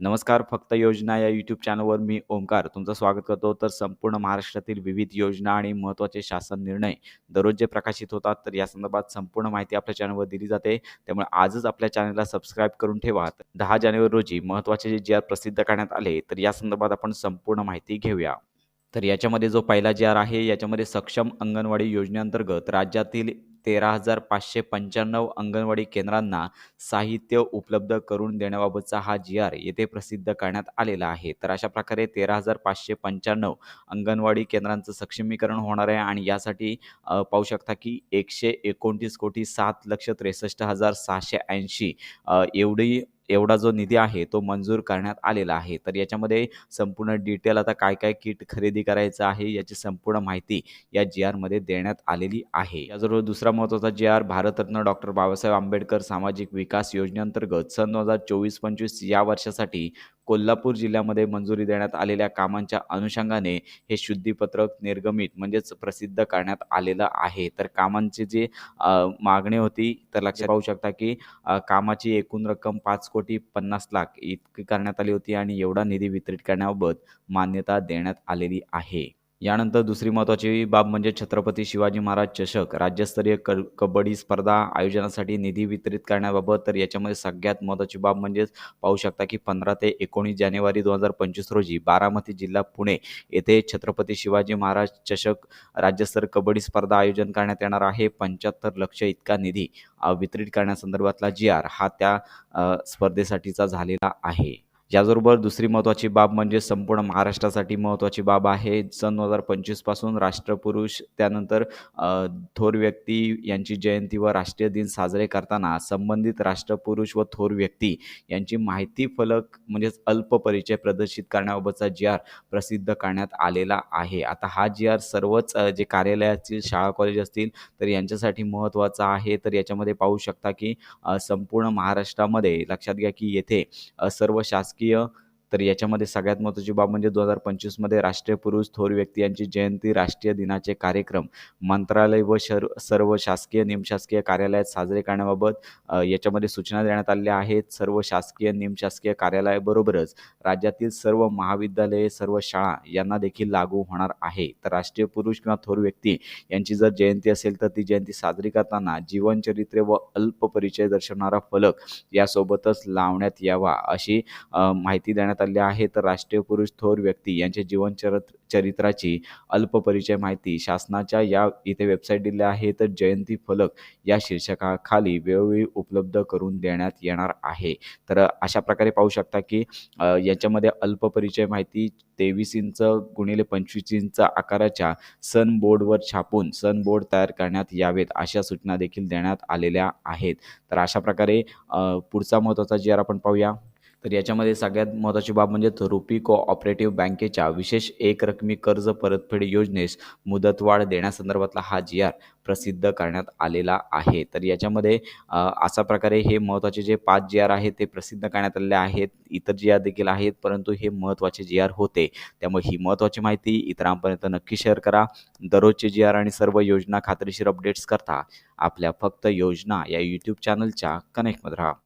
नमस्कार फक्त योजना या यूट्यूब चॅनलवर मी ओंकार तुमचं स्वागत करतो. तर संपूर्ण महाराष्ट्रातील विविध योजना आणि महत्त्वाचे शासन निर्णय दररोज जे प्रकाशित होतात तर या संदर्भात संपूर्ण माहिती आपल्या चॅनलवर दिली जाते. त्यामुळे आजच आपल्या चॅनलला सबस्क्राईब करून ठेवा. दहा जानेवारी रोजी महत्त्वाचे जे जी आर प्रसिद्ध करण्यात आले तर या संदर्भात आपण संपूर्ण माहिती घेऊया. तर याच्यामध्ये जो पहिला जी आर आहे याच्यामध्ये सक्षम अंगणवाडी योजनेअंतर्गत राज्यातील तेरा हजार पाचशे पंच्याण्णव अंगणवाडी केंद्रांना साहित्य उपलब्ध करून देण्याबाबतचा हा जी आर येथे प्रसिद्ध करण्यात आलेला आहे. तर अशा प्रकारे तेरा हजार पाचशे पंच्याण्णव अंगणवाडी केंद्रांचं सक्षमीकरण होणार आहे आणि यासाठी पाहू शकता की एकशे एकोणतीस कोटी सात लक्ष त्रेसष्ट हजार सहाशे ऐंशी एवढी एवढा जो निधी आहे तो मंजूर करण्यात आलेला आहे. तर याच्यामध्ये संपूर्ण डिटेल आता काय काय किट खरेदी करायचं आहे याची संपूर्ण माहिती या जी आरमध्ये देण्यात आलेली आहे. याचबरोबर दुसरा महत्त्वाचा G R Bharat Ratna doctor Babasaheb Ambedkar सामाजिक विकास योजनेअंतर्गत सन दोन हजार चोवीस पंचवीस या वर्षासाठी कोल्हापूर जिल्ह्यामध्ये मंजुरी देण्यात आलेल्या कामांच्या अनुषंगाने हे शुद्धीपत्रक निर्गमित म्हणजेच प्रसिद्ध करण्यात आलेलं आहे. तर कामांची जी मागणी होती तर लक्षात पाहू शकता की कामाची एकूण रक्कम पाच कोटी पन्नास लाख इतकी करण्यात आली होती आणि एवढा निधी वितरित करण्याबाबत मान्यता देण्यात आलेली आहे. यानंतर दुसरी महत्त्वाची बाब म्हणजे छत्रपती शिवाजी महाराज चषक. राज्यस्तरीय क कबड्डी स्पर्धा आयोजनासाठी निधी वितरित करण्याबाबत तर याच्यामध्ये सगळ्यात महत्त्वाची बाब म्हणजेच पाहू शकता की पंधरा ते एकोणीस जानेवारी दोन हजार पंचवीस रोजी बारामती जिल्हा पुणे येथे छत्रपती शिवाजी महाराज चषक राज्यस्तरीय कबड्डी स्पर्धा आयोजन करण्यात येणार आहे. पंच्याहत्तर लक्ष इतका निधी वितरित करण्यासंदर्भातला जी आर हा त्या स्पर्धेसाठीचा झालेला आहे. याचबरोबर दुसरी महत्त्वाची बाब म्हणजे संपूर्ण महाराष्ट्रासाठी महत्त्वाची बाब आहे. सन दोन हजार पंचवीसपासून राष्ट्रपुरुष त्यानंतर थोर व्यक्ती यांची जयंती व राष्ट्रीय दिन साजरे करताना संबंधित राष्ट्रपुरुष व थोर व्यक्ती यांची माहिती फलक म्हणजेच अल्प परिचय प्रदर्शित करण्याबाबतचा जी आर प्रसिद्ध करण्यात आलेला आहे. आता हा जी आर सर्वच जे कार्यालय असतील शाळा कॉलेज असतील तर यांच्यासाठी महत्त्वाचा आहे. तर याच्यामध्ये पाहू शकता की संपूर्ण महाराष्ट्रामध्ये लक्षात घ्या की येथे सर्व शासकीय Gear तर याच्यामध्ये सगळ्यात महत्त्वाची बाब म्हणजे दोन हजार पंचवीसमध्ये राष्ट्रीय पुरुष थोर व्यक्ती यांची जयंती राष्ट्रीय दिनाचे कार्यक्रम मंत्रालय व शर सर्व शासकीय निमशासकीय कार्यालयात साजरे करण्याबाबत याच्यामध्ये सूचना देण्यात आलेल्या आहेत. सर्व शासकीय निमशासकीय कार्यालयाबरोबरच राज्यातील सर्व महाविद्यालये सर्व शाळा यांना देखील लागू होणार आहे. तर राष्ट्रीय पुरुष किंवा थोर व्यक्ती यांची जर जयंती असेल तर ती जयंती साजरी करताना जीवनचरित्रे व अल्प परिचय दर्शवणारा फलक यासोबतच लावण्यात यावा अशी माहिती देण्यात आली आहे तर राष्ट्रीय पुरुष थोर व्यक्ती यांचे जीवनचरित्र चरित्राची अल्प परिचय माहिती शासनाच्या या इथे वेबसाईट दिल्या आहे तर जयंती फलक या शीर्षकाखाली वेळोवेळी उपलब्ध करून देण्यात येणार आहे. तर अशा प्रकारे पाहू शकता की याच्यामध्ये अल्प परिचय माहिती तेवीस इंच गुणिले पंचवीस इंच आकाराच्या सन बोर्डवर छापून सन बोर्ड तयार करण्यात यावेत अशा सूचना देखील देण्यात आलेल्या आहेत. तर अशा प्रकारे पुढचा महत्त्वाचा जी आर आपण पाहूया. तर याच्यामध्ये सगळ्यात महत्त्वाची बाब म्हणजे रुपी कोऑपरेटिव्ह बँकेच्या विशेष एकरकमी कर्ज परतफेड योजनेस मुदतवाढ देण्यासंदर्भातला हा जी आर प्रसिद्ध करण्यात आलेला आहे. तर याच्यामध्ये अशा प्रकारे हे महत्त्वाचे जे पाच जी आर आहेत ते प्रसिद्ध करण्यात आलेले आहेत. इतर जी आर देखील आहेत परंतु हे महत्त्वाचे जी आर होते. त्यामुळे ही महत्त्वाची माहिती इतरांपर्यंत नक्की शेअर करा. दररोजचे जी आर आणि सर्व योजना खात्रीशीर अपडेट्स करता आपल्या फक्त योजना या यूट्यूब चॅनलच्या कनेक्टमध्ये राहा.